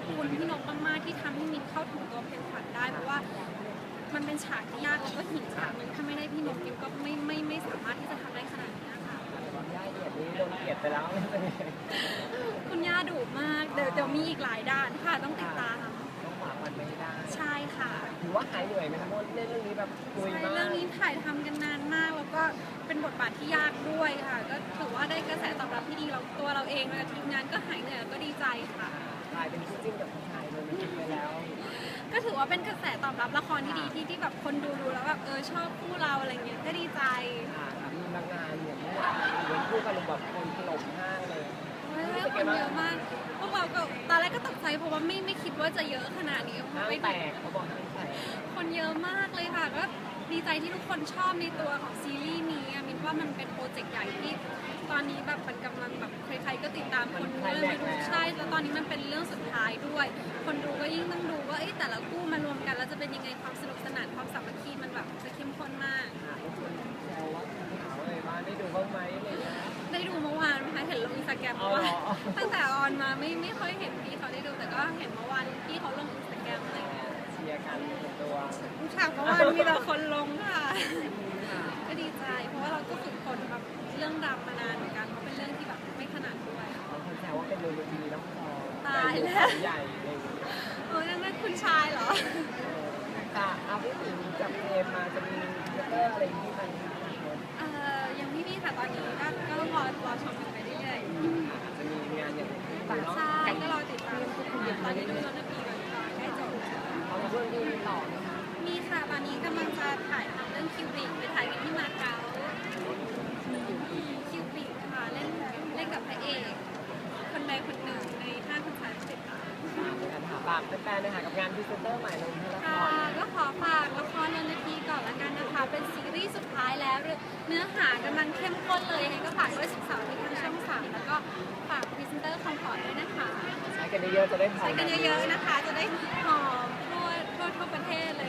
อบคุณพี่นกมากๆที่ทำให้มินเข้าถึงตัวเพลงขวัญได้เพราะว่า มันเป็นฉากที่ยากแล้วก็หินฉากหนึงถ้าไม่ได้พี่นกมินก็ไม่ไม่ไม่สามารถที่จะทำได้ขนาดนี้ค่ะย่าเหยียดนี้โดนเกลียดไปแล้วไม่เป็นไรคุณย่าดุมากเดี๋ยวเดี๋ยวมีอีกหลายด้านค่ะต้องติดตามต้องฝากมันไม่ได้ใช่ค่ะถือว่าหายเหนื่อยไหมคะเพราะเล่นเรื่องนี้แบบคุยใช่มากเรื่องนี้ถ่ายทำกันนานมากแล้วก็เป็นบทบาทที่ยากด้วยค่ะ ก็ถือว่าได้กระแสตอบรับที่ดีเราตัวเราเองและทีมงานก็หายเหนื่อยแล้วก็ดีใจค่ะ กลายเป็นคู่จิ้นกับผู้ชายเลยไปแล้ว ก็ถือว่าเป็นกระแสตอบรับละครที่ดีที่ที่แบบคนดูดูแล้วแบบเออชอบคู่เราอะไรเงี้ยก็ดีใจค่ะมีบางงานอย่างเมื่อวานเดินคู่กันแบบคนถล่มห้างเลย เฮ้ยคนเยอะมาก พวกเราก็ตอนแรกก็ตกใจเพราะว่าไม่ไม่คิดว่าจะเยอะขนาดนี้เพห้าราะงไม่แตกเขาบอกห้างแตกคนเยอะมากเลยค่ะก็ดีใจที่ทุกคนชอบในตัวของซีรีส์นี้อะมินว่ามันเป็นโปรเจกต์ใหญ่ที่ตอนนี้แบบมันกำลังแบบใครๆก็ติดตามคนดูเรื่องมาดูใช่แล้วตอนนี้มันเป็นเรื่องสุดท้ายด้วย คนดูก็ยิ่งต้องดูว่าเอ้ยแต่ละคู่มารวมกันแล้วจะเป็นยังไงความสนุกสนานความสามัคคีมันแบบจะเข้มข้นมากค่ะทุกคนแซวว่าถามเลยว่าได้ดูบ้างไหมอะไรเงี้ยได้ดูเมื่อวานไหมคะเห็นลงอินสตาแกรมเพอ๋อราะว่าเหรอตั้งแต่ออนมาไม่ไม่ค่อยเห็นพี่เขาได้ดูแต่ก็เห็นเมื่อวานพี่เขาลงอินสตาแกรมอะไรเงี้ยเชียร์กันเป็นตัวทุกฉากเมื่อวานมีแต่คนลงค่ะก็ดีใจายแล้วใหญ่อะไรอย่างเงี้ยโอ้ยนั่นนั่นคุณชายเหรอค่ะเอาพูดถึงจับเกมมาจะมีเทเตอร์อะไรที่มันเอ่อยังไม่มีค่ะตอนนี้ก็ก็รอรอชมกันไปเรื่อยอาจจะมีงานอย่างอื่นเนาะๆใช่ก็รอติดตามตอนนี้ดูรถนาปีก่อนก่อนใกล้จบแล้ว เอาเรื่องที่ต่อนะคะ มีค่ะตอนนี้กำลังจะถ่ายทำเรื่องคิวบิกไปถ่ายกันที่มาเก๊าคิวบิกค่ะเล่นเล่นกับพระเอก คนใดคนหนึ่งในห้าคนชายที่ติดตาม การหาปากแฟนๆนะคะกับงานพรีเซนเตอร์ใหม่ลงที่ละคค่ะรก็ขอฝากละครเรือนนาทีก่อนละกันนะคะ เป็นซีรีส์สุดท้ายแล้ว เนื้อหากำลังเข้มข้นเลยยังไงก็ฝากด้วยศึกษาที่ทางช่องสามแล้วก็ฝากพรีเซนเตอร์คอมฟอร์ตด้วยนะคะใช้กันเยอะๆจะได้ผ่าใช้นกันเยอะๆนะคะ จะได้หอมทั่วทั่วทั่วประเทศเลย